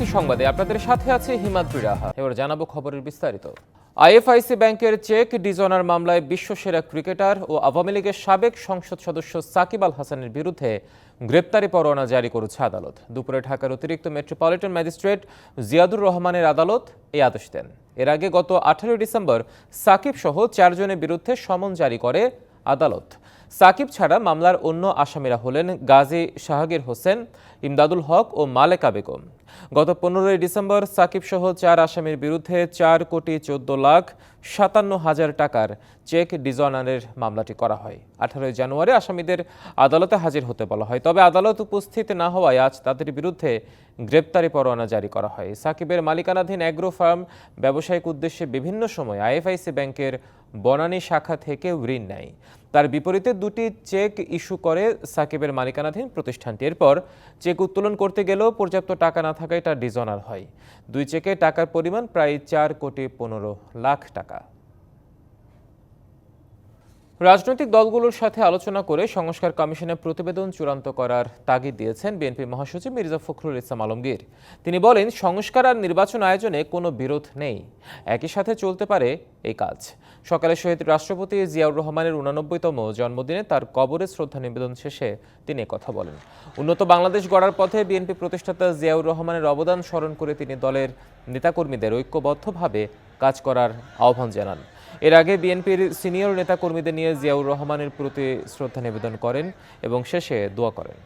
BTC সংবাদে। আপনাদের সাথে আছে হিমাদ্রি রাহা এবার জানাব খবরের বিস্তারিত। আইএফআইসি ব্যাংকের চেক ডিজনার মামলায় বিশ্বসেরা ক্রিকেটার ও আওয়ামী লীগের সাবেক সংসদ সদস্য সাকিব আল হাসানের বিরুদ্ধে গ্রেপ্তারি পরোয়ানা জারি করেছে আদালত। দুপুরে ঢাকার অতিরিক্ত মেট্রোপলিটন ম্যাজিস্ট্রেট জিয়াদুর রহমানের আদালত এই আদেশ দেন। এর আগে গত আঠারোই ডিসেম্বর সাকিব সহ চারজনের বিরুদ্ধে সমন জারি করে আদালত। সাকিব ছাড়া মামলার অন্য আসামিরা হলেন গাজী শাহাগীর হোসেন, ইমদাদুল হক ও মালেকা বেগম। গত পনেরোই ডিসেম্বর সাকিব সহ চার আসামির বিরুদ্ধে চার কোটি চোদ্দ লাখ সাতান্ন হাজার টাকার চেক ডিজনারের মামলাটি করা হয়। আঠারোই জানুয়ারি আসামিদের আদালতে হাজির হতে বলা হয়। তবে আদালত উপস্থিত না হওয়ায় আজ তাদের বিরুদ্ধে গ্রেপ্তারি পরোয়ানা জারি করা হয়। সাকিবের মালিকানাধীন অ্যাগ্রো ফার্ম ব্যবসায়িক উদ্দেশ্যে বিভিন্ন সময় আইএফআইসি ব্যাংকের বনানী শাখা থেকে ঋণ নেয়। তার বিপরীতে দুটি চেক ইস্যু করে সাকিবের মালিকানাধীন প্রতিষ্ঠানটি। এরপর চেক উত্তোলন করতে গেলেও পর্যাপ্ত টাকা না থাকায় তা ডিজনার হয়। দুই চেকে টাকার পরিমাণ প্রায় চার কোটি পনেরো লাখ টাকা। রাজনৈতিক দলগুলোর সাথে আলোচনা করে সংস্কার কমিশনের প্রতিবেদন চূড়ান্ত করার তাগিদ দিয়েছেন বিএনপি মহাসচিব মির্জা ফখরুল ইসলাম আলমগীর। তিনি বলেন, সংস্কার আর নির্বাচন আয়োজনে কোনো বিরোধ নেই। একই সাথে চলতে পারে এই কাজ। সকালে শহীদ রাষ্ট্রপতি জিয়াউর রহমানের উনানব্বইতম জন্মদিনে তার কবরে শ্রদ্ধা নিবেদন শেষে তিনি কথা বলেন। উন্নত বাংলাদেশ গড়ার পথে বিএনপি প্রতিষ্ঠাতা জিয়াউর রহমানের অবদান স্মরণ করে তিনি দলের নেতাকর্মীদের ঐক্যবদ্ধভাবে কাজ করার আহ্বান জানান। এর আগে বিএনপির সিনিয়র নেতাকর্মীদের নিয়ে জিয়াউর রহমানের প্রতি শ্রদ্ধা নিবেদন করেন এবং শেষে দোয়া করেন।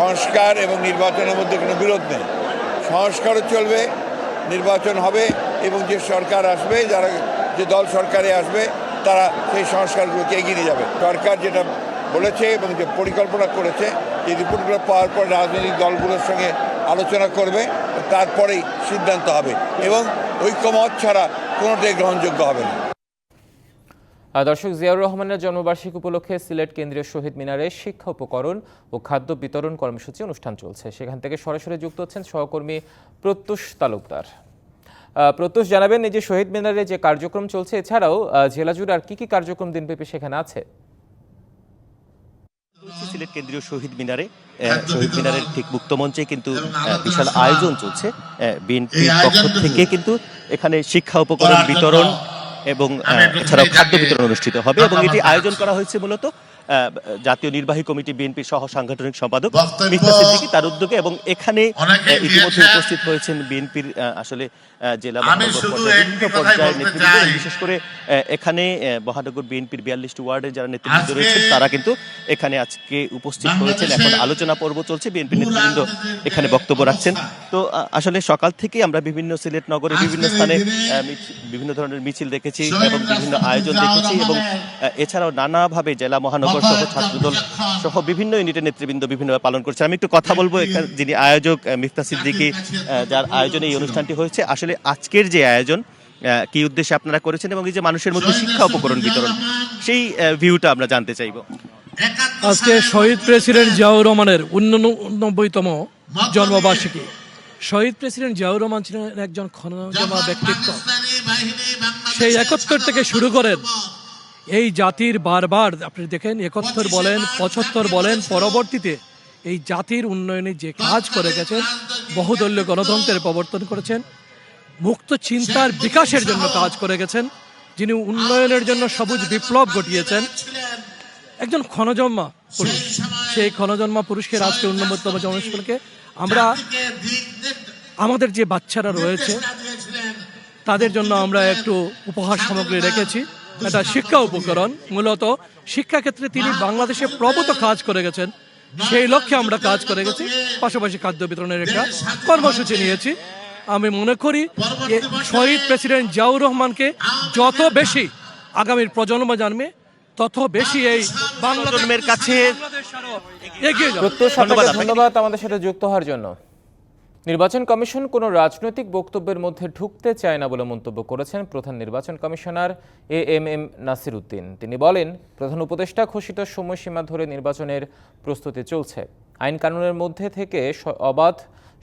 সংস্কার এবং নির্বাচনের মধ্যে কোনো বিরোধ নেই। সংস্কারও চলবে, নির্বাচন হবে এবং যে সরকার আসবে, যারা যে দল সরকারে আসবে, তারা সেই সংস্কারগুলোকে এগিয়ে নিয়ে যাবে। সরকার যেটা বলেছে এবং যে পরিকল্পনা করেছে, এই রিপোর্টগুলো পাওয়ার পর রাজনৈতিক দলগুলোর সঙ্গে আলোচনা করবে, তারপরেই সিদ্ধান্ত হবে এবং ঐক্যমত ছাড়া কোনোটাই গ্রহণযোগ্য হবে না। দর্শক, জিয়াউর রহমানের জন্মবার্ষিকী উপলক্ষে সিলেট কেন্দ্রীয় শহীদ মিনারে শিক্ষা উপকরণ ও খাদ্য বিতরণ কর্মসূচি অনুষ্ঠান চলছে। সেখান থেকে সরাসরি যুক্ত হচ্ছেন সহকর্মী প্রত্যুষ তালুকদার। প্রত্যুষ, জানাবেন এই যে শহীদ মিনারে যে কার্যক্রম চলছে, এছাড়াও জেলা জুড়ে আর কি কি কার্যক্রম দিনব্যাপী সেখানে আছে? সিলেট কেন্দ্রীয় শহীদ মিনারে শহীদ মিনারের ঠিক মুক্ত মঞ্চে কিন্তু বিশাল আয়োজন চলছে। বিএনপির পক্ষ থেকে কিন্তু এখানে শিক্ষা উপকরণ বিতরণ এবং এছাড়াও খাদ্য বিতরণ অনুষ্ঠিত হবে এবং এটি আয়োজন করা হয়েছে মূলত জাতীয় নির্বাহী কমিটি বিএনপির সহ সাংগঠনিক সম্পাদক বক্তব্য মিথ্যা সিদ্দিকী তার উদ্যোগে এবং এখানে ইতিমধ্যে উপস্থিত হয়েছেন বিএনপির আসলে জেলা বিভিন্ন পর্যায়ের নেতৃবৃন্দ বিশেষ করে এখানে মহানগর বিএনপির বিয়াল্লিশটি ওয়ার্ডের যারা নেতৃবৃন্দ রয়েছেন তারা কিন্তু এখানে আজকে উপস্থিত হয়েছেন। এখন আলোচনা পর্ব চলছে বিএনপি নেতৃবৃন্দ এখানে বক্তব্য রাখছেন। তো আসলে সকাল থেকেই আমরা বিভিন্ন সিলেট নগরে বিভিন্ন স্থানে বিভিন্ন ধরনের মিছিল দেখেছি এবং বিভিন্ন আয়োজন দেখেছি এবং এছাড়াও নানাভাবে জেলা মহানগর সহ মহৎ ছাত্রদল সহ বিভিন্ন ইউনিটের নেতৃবৃন্দ বিভিন্নভাবে পালন করছে আমি একটু কথা বলব এখানে যিনি আয়োজক মিফতা সিদ্দিকী যার আয়োজনে এই অনুষ্ঠানটি হয়েছে। আসলে আজকের যে আয়োজন কি উদ্দেশ্যে আপনারা করেছেন এবং এই যে মানুষের মধ্যে শিক্ষা উপকরণ বিতরণ সেই ভিউটা আমরা জানতে চাইব। আজকে শহীদ প্রেসিডেন্ট জিয়াউর রহমানের উননব্বইতম জন্মবার্ষিকী। শহীদ প্রেসিডেন্ট জিয়াউর রহমান ছিলেন একজন ক্ষণজমা ব্যক্তিত্ব। সেই একাত্তর থেকে শুরু করেন এই জাতির বারবার আপনি দেখেন একাত্তর বলেন পঁচাত্তর বলেন পরবর্তীতে এই জাতির উন্নয়নে যে কাজ করে গেছেন বহুদলীয় গণতন্ত্রের প্রবর্তন করেছেন মুক্ত চিন্তার বিকাশের জন্য কাজ করে গেছেন যিনি উন্নয়নের জন্য সবুজ বিপ্লব ঘটিয়েছেন। একজন ক্ষণজন্মা পুরুষ। সেই ক্ষণজন্মা পুরুষকে আজকে উন্নততম জন্মস্কুলকে আমরা আমাদের যে বাচ্চারা রয়েছে তাদের জন্য আমরা একটু উপহার সামগ্রী রেখেছি। এটা শিক্ষা উপকরণ মূলত শিক্ষাক্ষেত্রে তিনি বাংলাদেশে প্রবত কাজ করে গেছেন। সেই লক্ষ্যে আমরা কাজ করে গেছি। পাশাপাশি খাদ্য বিতরণের একটা কর্মসূচি নিয়েছি। আমি মনে করি যে শহীদ প্রেসিডেন্ট জিয়াউর রহমানকে যত বেশি আগামীর প্রজন্ম জানবে তত বেশি এই বাংলা কাছে। ধন্যবাদ আমাদের সাথে যুক্ত হওয়ার জন্য। নির্বাচন কমিশন কোনো রাজনৈতিক বক্তব্যের মধ্যে ঢুকতে চায় না বলে মন্তব্য করেছেন প্রধান নির্বাচন commissioner A M M Nasir Uddin তিনি বলেন, প্রধান উপদেষ্টা ঘোষিত সময়সীমা ধরে নির্বাচনের প্রস্তুতি চলছে। আইন কানুনের মধ্যে থেকে অবাধ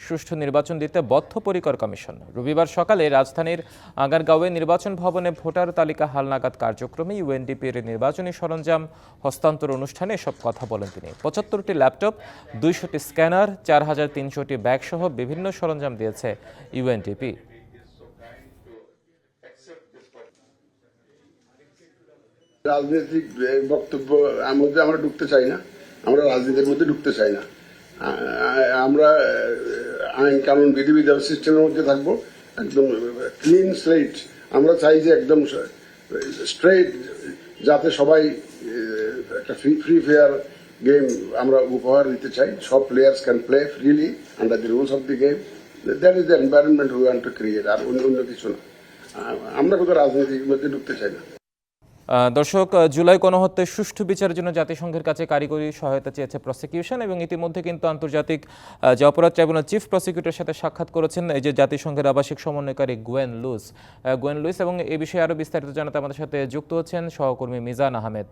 সুষ্ঠু নির্বাচন দিতে বদ্ধপরিকর কমিশন। রবিবার সকালে রাজধানীর আগারগাঁওয়ে নির্বাচন ভবনে ভোটার তালিকা হালনাগাদ কার্যক্রমে ইউএনডিপির নির্বাচনী সরঞ্জাম হস্তান্তর অনুষ্ঠানে এসব কথা বলেন তিনি। পঁচাত্তরটি ল্যাপটপ, দুইশোটি স্ক্যানার চার হাজার তিনশোটি ব্যাগ সহ বিভিন্ন সরঞ্জাম দিয়েছে ইউএনডিপি। রাজনৈতিক বক্তব্য মধ্যে আমরা ঢুকতে চাই না। আমরা রাজনীতির মধ্যে ঢুকতে চাই না। আমরা আইন কানুন বিধিবিধান সিস্টেমের মধ্যে থাকব। একদম ক্লিন স্লেট আমরা চাই যে একদম স্ট্রেট যাতে সবাই একটা ফ্রি ফ্রি ফেয়ার গেম আমরা উপহার দিতে চাই। সব players can play freely under the rules of the game that is the environment we want to create আর অন্য অন্য কিছু না। আমরা কোথাও রাজনীতির মধ্যে ঢুকতে চাই না। দর্শক জুলাই গণহত্যার সুষ্ঠু বিচারের জন্য জাতিসংঘের কাছে কারিগরি সহায়তা চেয়েছে প্রসিকিউশন এবং ইতিমধ্যে কিন্তু আন্তর্জাতিক যে অপরাধ ট্রাইব্যুনাল চিফ প্রসিকিউটরের সাথে সাক্ষাৎ করেছেন, এই যে জাতিসংঘের আবাসিক সমন্বয়কারী গোয়েন লুইস। গোয়েন লুইস এবং এই বিষয়ে আরও বিস্তারিত জানাতে আমাদের সাথে যুক্ত হচ্ছেন সহকর্মী মিজান আহমেদ।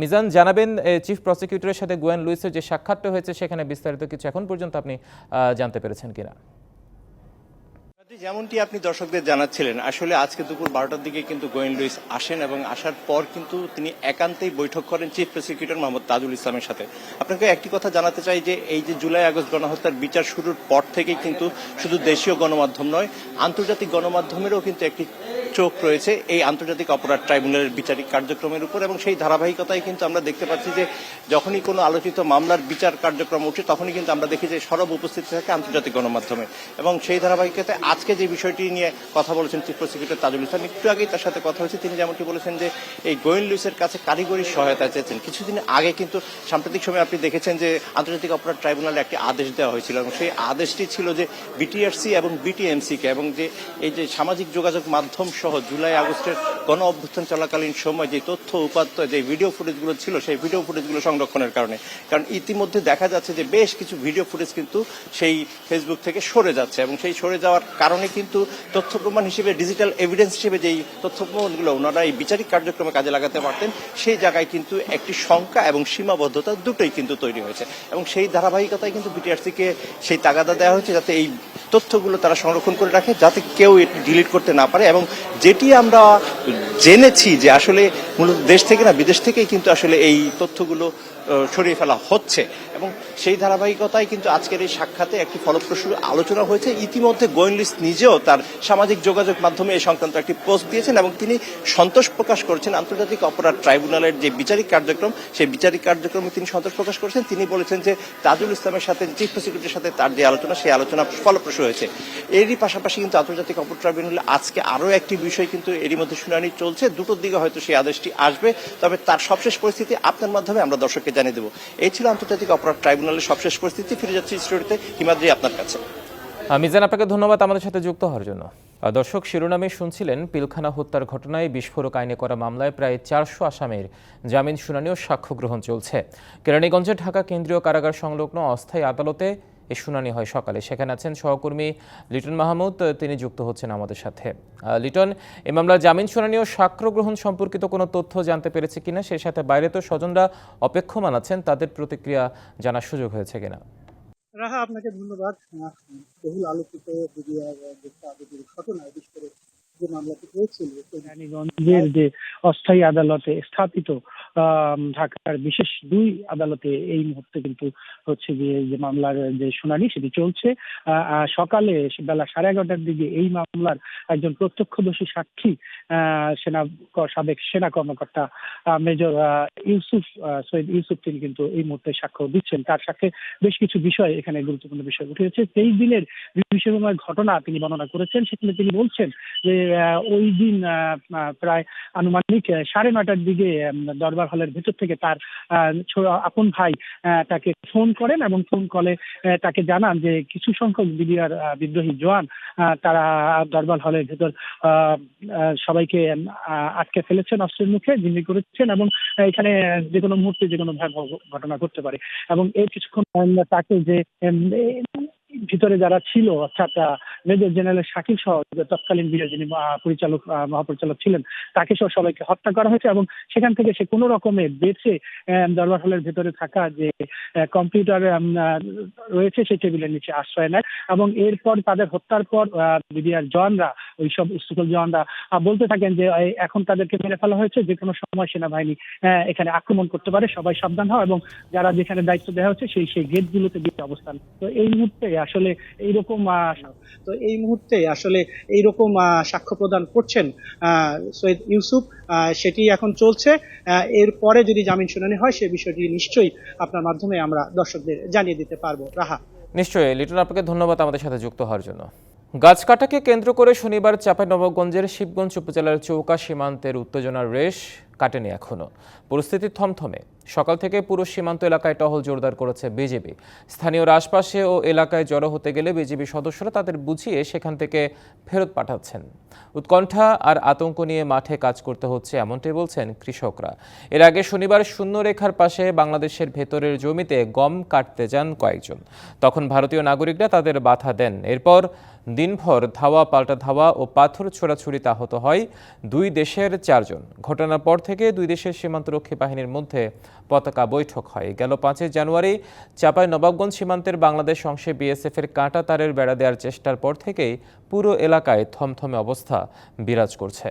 মিজান, জানাবেন চিফ প্রসিকিউটরের সাথে গোয়েন লুইসের যে সাক্ষাৎটা হয়েছে, সেখানে বিস্তারিত কিছু এখন পর্যন্ত আপনি জানতে পেরেছেন কিনা? যেমনটি আপনি দর্শকদের জানাচ্ছিলেন, আসলে আজকে দুপুর বারোটার দিকে কিন্তু গোয়েন লুইস আসেন এবং আসার পর কিন্তু তিনি একান্তেই বৈঠক করেন চিফ প্রসিকিউটর মোহাম্মদ তাজুল ইসলামের সাথে। আপনাকে একটি কথা জানাতে চাই যে, এই যে জুলাই আগস্ট গণহত্যার বিচার শুরুর পর থেকেই কিন্তু শুধু দেশীয় গণমাধ্যম নয়, আন্তর্জাতিক গণমাধ্যমেরও কিন্তু একটি চোখ রয়েছে এই আন্তর্জাতিক অপরাধ ট্রাইব্যুনালের বিচারিক কার্যক্রমের উপর এবং সেই ধারাবাহিকতায় কিন্তু আমরা দেখতে পাচ্ছি যে, যখনই কোনো আলোচিত মামলার বিচার কার্যক্রম উঠে, তখনই কিন্তু আমরা দেখি যে সরব উপস্থিত থাকে আন্তর্জাতিক গণমাধ্যমে এবং সেই ধারাবাহিকতায় আজকে যে বিষয়টি নিয়ে কথা বলেছেন চিফ প্রসিকিউটর তাজুল ইসলাম, একটু আগেই তার সাথে কথা হয়েছে। তিনি যেমনটি বলেছেন যে এই গোয়েন লুইসের কাছে কারিগরি সহায়তা চেয়েছেন। কিছুদিন আগে কিন্তু সাম্প্রতিক সময় আপনি দেখেছেন যে আন্তর্জাতিক অপরাধ ট্রাইব্যুনালে একটি আদেশ দেওয়া হয়েছিল এবং সেই আদেশটি ছিল যে বিটিআরসি এবং বিটিএমসি কে এবং যে এই যে সামাজিক যোগাযোগ মাধ্যম সহ জুলাই আগস্টের গণ অভ্যুত্থান চলাকালীন সময় যে তথ্য, উপাত্ত, যে ভিডিও ফুটেজগুলো ছিল, সেই ভিডিও ফুটেজগুলো সংরক্ষণের কারণে। কারণ ইতিমধ্যে দেখা যাচ্ছে যে বেশ কিছু ভিডিও ফুটেজ কিন্তু সেই ফেসবুক থেকে সরে যাচ্ছে এবং সেই সরে যাওয়ার কিন্তু তথ্য প্রমাণ হিসেবে ডিজিটাল এভিডেন্স হিসেবে যেই তথ্য প্রমাণগুলো ওনারা এই বিচারিক কার্যক্রমে কাজে লাগাতে পারতেন, সেই জায়গায় কিন্তু একটি শঙ্কা এবং সীমাবদ্ধতা দুটোই কিন্তু তৈরি হয়েছে। এবং সেই ধারাবাহিকতায় কিন্তু বিটিআরসিকে সেই তাগাদা দেওয়া হয়েছে যাতে এই তথ্যগুলো তারা সংরক্ষণ করে রাখে, যাতে কেউ এটি ডিলিট করতে না পারে। এবং যেটি আমরা জেনেছি যে আসলে মূলত দেশ থেকে না, বিদেশ থেকেই কিন্তু আসলে এই তথ্যগুলো সরিয়ে ফেলা হচ্ছে। এবং সেই ধারাবাহিকতায় কিন্তু আজকের এই সাক্ষাতে একটি ফলপ্রসূ আলোচনা হয়েছে। ইতিমধ্যে গোয়েনলিস নিজেও তার সামাজিক যোগাযোগ মাধ্যমে এ সংক্রান্ত একটি পোস্ট দিয়েছেন এবং তিনি সন্তোষ প্রকাশ করেছেন। আন্তর্জাতিক অপরাধ ট্রাইব্যুনালের যে বিচারিক কার্যক্রম, সেই বিচারিক কার্যক্রমে তিনি সন্তোষ প্রকাশ করেছেন। তিনি বলেছেন যে, তাজুল ইসলামের সাথে, চিফ প্রসিকিউটরের সাথে তার যে আলোচনা, সেই আলোচনা ফলপ্রসূ হয়েছে। এরই পাশাপাশি কিন্তু আন্তর্জাতিক অপরাধ ট্রাইব্যুনালে আজকে আরও একটি বিষয় কিন্তু এরই মধ্যে শুনানি চলছে। দুটোর দিকে হয়তো সেই আদেশটি আসবে, তবে তার সবশেষ পরিস্থিতি আপনার মাধ্যমে আমরা দর্শককে জানিয়ে দেবো। এই ছিল আন্তর্জাতিক অপরাধ ট্রাইব্যুনালের সবশেষ পরিস্থিতি। ফিরে যাচ্ছি স্টুডিওতে। হিমাদ্রি, আপনার কাছে। মিজান আপনাকে ধন্যবাদ আমাদের সাথে যুক্ত হওয়ার জন্য। দর্শক, শিরোনামে শুনছিলেন পিলখানা হত্যার ঘটনায় বিস্ফোরক আইনে করা মামলায় প্রায় চারশো আসামের জামিন শুনানি ও সাক্ষ্য গ্রহণ চলছে। কেরানীগঞ্জের ঢাকা কেন্দ্রীয় কারাগার সংলগ্ন অস্থায়ী আদালতে এই শুনানি হয় সকালে। সেখানে আছেন সহকর্মী লিটন মাহমুদ, তিনি যুক্ত হচ্ছেন আমাদের সাথে। লিটন এই মামলার জামিন শুনানি ও সাক্ষ্য গ্রহণ সম্পর্কিত কোনো তথ্য জানতে পেরেছে কিনা? সেই সাথে বাইরে তো স্বজনরা অপেক্ষমান আছেন, তাদের প্রতিক্রিয়া জানার সুযোগ হয়েছে কিনা? রাহা, আপনাকে ধন্যবাদ। বহুল আলোচিত ঘটনায় বিশেষ করে যে মামলাটি হয়েছিল রানীগঞ্জের যে অস্থায়ী আদালতে স্থাপিত ঢাকার বিশেষ দুই আদালতে এই মুহূর্তে কিন্তু হচ্ছে গিয়ে যে মামলার যে শুনানি সেটি চলছে। সকালে বেলা সাড়ে এগারোটার দিকে এই মামলার একজন প্রত্যক্ষদর্শী সাক্ষী সেনা সাবেক সেনা কর্মকর্তা মেজর ইউসুফ সৈয়দ ইউসুফ তিনি কিন্তু এই মুহূর্তে সাক্ষ্য দিচ্ছেন। তার সাথে বেশ কিছু বিষয় এখানে গুরুত্বপূর্ণ বিষয় উঠে এসেছে। তেইশ দিনের বিভীষণময় ঘটনা তিনি বর্ণনা করেছেন। সেখানে তিনি বলছেন যে ওই দিন প্রায় আনুমানিক সাড়ে নটার দিকে দরবার হলের ভেতর থেকে তার আপন ভাই তাকে ফোন করেন এবং ফোন কলে তাকে জানান যে কিছু সংখ্যক বিডিআর বিদ্রোহী জওয়ান তারা দরবার হলের ভেতর সবাইকে আটকে ফেলেছেন অস্ত্রের মুখে, জিম্মি করেছেন এবং এখানে যে কোনো মুহূর্তে যে কোনো ভয়াবহ ঘটনা ঘটতে পারে। এবং এর কিছুক্ষণ তাকে যে ভিতরে যারা ছিল, অর্থাৎ মেজর জেনারেল শাকিল সহ তৎকালীন বিরোধী যিনি পরিচালক মহাপরিচালক ছিলেন তাকে সহ সবাইকে হত্যা করা হয়েছে এবং সেখান থেকে সে কোনো রকমে বেঁচে দরবার হলের ভেতরে থাকা যে কম্পিউটার রয়েছে সেই টেবিলের নিচে আশ্রয় নেয় এবং এরপর তাদের হত্যার পর বিডিআর জওয়ানরা ওই সব স্কুল জওয়ানরা বলতে থাকেন যে এখন তাদেরকে মেরে ফেলা হয়েছে যে কোনো সময় সেনাবাহিনী এখানে আক্রমণ করতে পারে সবাই সাবধান হয় এবং যারা যেখানে দায়িত্ব দেওয়া হচ্ছে সেই সেই গেটগুলোতে দিয়ে অবস্থান। তো এই মুহূর্তে আসলে এইরকম আহ, তো এই মুহূর্তে আসলে এইরকম সাক্ষ্য প্রদান করছেন সৈয়দ ইউসুফ সেটি এখন চলছে। এরপরে যদি জামিন শুনানি হয়, সে বিষয়টি নিশ্চয়ই আপনার মাধ্যমে আমরা দর্শকদের জানিয়ে দিতে পারব। রাহা। নিশ্চয়ই লিটন আপনাকে ধন্যবাদ আমাদের সাথে যুক্ত হওয়ার জন্য। গাছ কাটাকে কেন্দ্র করে শনিবার চাঁপাইনবাবগঞ্জের শিবগঞ্জ উপজেলার চৌকা সীমান্তের উত্তেজনার রেশ কাটেনি এখনও। পরিস্থিতি থমথমে। সকাল থেকে পুরো সীমান্ত এলাকায় টহল জোরদার করেছে বিজেপি স্থানীয়রা আশপাশে ও এলাকায় জড়ো হতে গেলে বিজেপি সদস্যরা তাদের বুঝিয়ে সেখান থেকে ফেরত পাঠাচ্ছেন। উৎকণ্ঠা আর আতঙ্ক নিয়ে মাঠে কাজ করতে হচ্ছে এমনটাই বলছেন কৃষকরা। এর আগে শনিবার শূন্যরেখার পাশে বাংলাদেশের ভেতরের জমিতে গম কাটতে যান কয়েকজন। তখন ভারতীয় নাগরিকরা তাদের বাধা দেন। এরপর দিনভর ধাওয়া, পাল্টা ধাওয়া ও পাথর ছোড়াছুড়িতে আহত হয় দুই দেশের চারজন। ঘটনার পর থেকে দুই দেশের সীমান্তরক্ষী বাহিনীর মধ্যে পতাকা বৈঠক হয়। গেল পাঁচই জানুয়ারি চাপাই নবাবগঞ্জ সীমান্তের বাংলাদেশ অংশে বিএসএফের কাঁটা তারের বেড়া দেওয়ার চেষ্টার পর থেকেই পুরো এলাকায় থমথমে অবস্থা বিরাজ করছে।